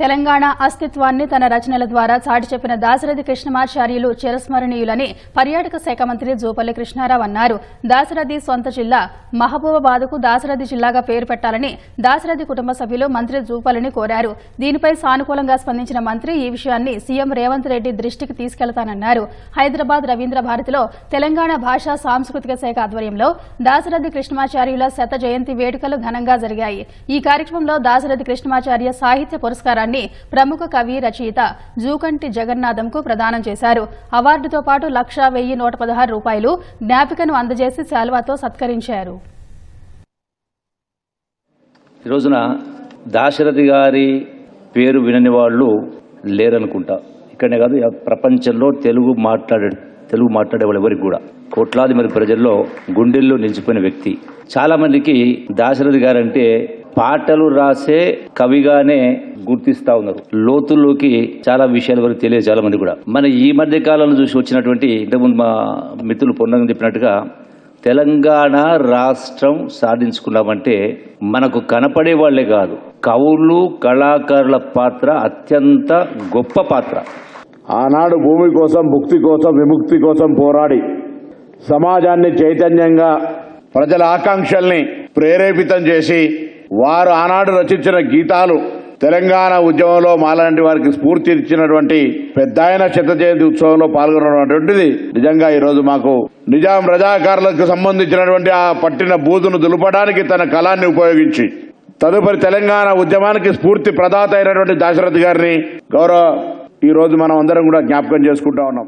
తెలంగాణ అస్తిత్వాన్ని తన రచనల ద్వారా చాటి చెప్పిన దాశరథి కృష్ణమాచార్యులు చిరస్మరణీయులని పర్యాటక శాఖ మంత్రి జూపల్లి కృష్ణారావు అన్నారు. దాశరథి సొంత జిల్లా మహబూబాబాద్కు దాశరథి జిల్లాగా పేరు పెట్టాలని దాశరథి కుటుంబ సభ్యులు మంత్రి జూపల్లిని కోరారు. దీనిపై సానుకూలంగా స్పందించిన మంత్రి ఈ విషయాన్ని సీఎం రేవంత్ రెడ్డి దృష్టికి తీసుకెళ్తానన్నారు. హైదరాబాద్ రవీంద్ర భారతిలో తెలంగాణ భాషా సాంస్కృతిక శాఖ ఆధ్వర్యంలో దాశరథి కృష్ణమాచార్యుల శత జయంతి వేడుకలు ఘనంగా జరిగాయి. ఈ కార్యక్రమంలో దాశరథి కృష్ణమాచార్య సాహిత్య పురస్కారాన్ని ప్రముఖ కవి రచయిత జూకంటి జగన్నాథంకు ప్రదానం చేశారు. అవార్డుతో పాటు లక్షా వెయ్యి నూట పదహారు రూపాయలు జ్ఞాపికను అందజేసి శాల్వాతో సత్కరించారు. ఈ రోజున దాశరథి గారి పేరు వినని వాళ్ళు లేరనుకుంటా. ఇక్కడనే కాదు ప్రపంచంలో తెలుగు మాట్లాడే తెలుగు మాట్లాడే వాళ్ళు ఎవరికి కూడా. కోట్లాది మంది ప్రజల్లో గుండెల్లో నిలిచిపోయిన వ్యక్తి. చాలా మందికి దాశరథి గారంటే పాటలు రాసే కవిగానే గుర్తిస్తా ఉన్నారు. లోతుల్లోకి చాలా విషయాల వరకు తెలియదు చాలా మంది కూడా. మన ఈ మధ్య కాలంలో చూసి వచ్చినటువంటి ఇంతకుముందు మా మిత్రులు పొన్నంగా చెప్పినట్టుగా తెలంగాణ రాష్ట్రం సాధించుకున్నామంటే మనకు కనపడే వాళ్ళే కాదు. కవులు కళాకారుల పాత్ర అత్యంత గొప్ప పాత్ర. ఆనాడు భూమి కోసం భుక్తి కోసం విముక్తి కోసం పోరాడి సమాజాన్ని చైతన్యంగా ప్రజల ఆకాంక్షల్ని ప్రేరేపితం చేసి వారు ఆనాడు రచించిన గీతాలు తెలంగాణ ఉద్యమంలో మాలాంటి వారికి స్ఫూర్తి ఇచ్చినటువంటి పెద్ద ఆయన శత జయంతి ఉత్సవంలో పాల్గొనటువంటిది నిజంగా ఈ రోజు మాకు నిజాం రజాకారులకు సంబంధించినటువంటి ఆ పట్టిన బూదును దులపడానికి తన కళాన్ని ఉపయోగించి తదుపరి తెలంగాణ ఉద్యమానికి స్ఫూర్తి ప్రదాత అయినటువంటి దాశరథి గారిని గౌరవ ఈ రోజు మనం అందరం కూడా జ్ఞాపకం చేసుకుంటా ఉన్నాం.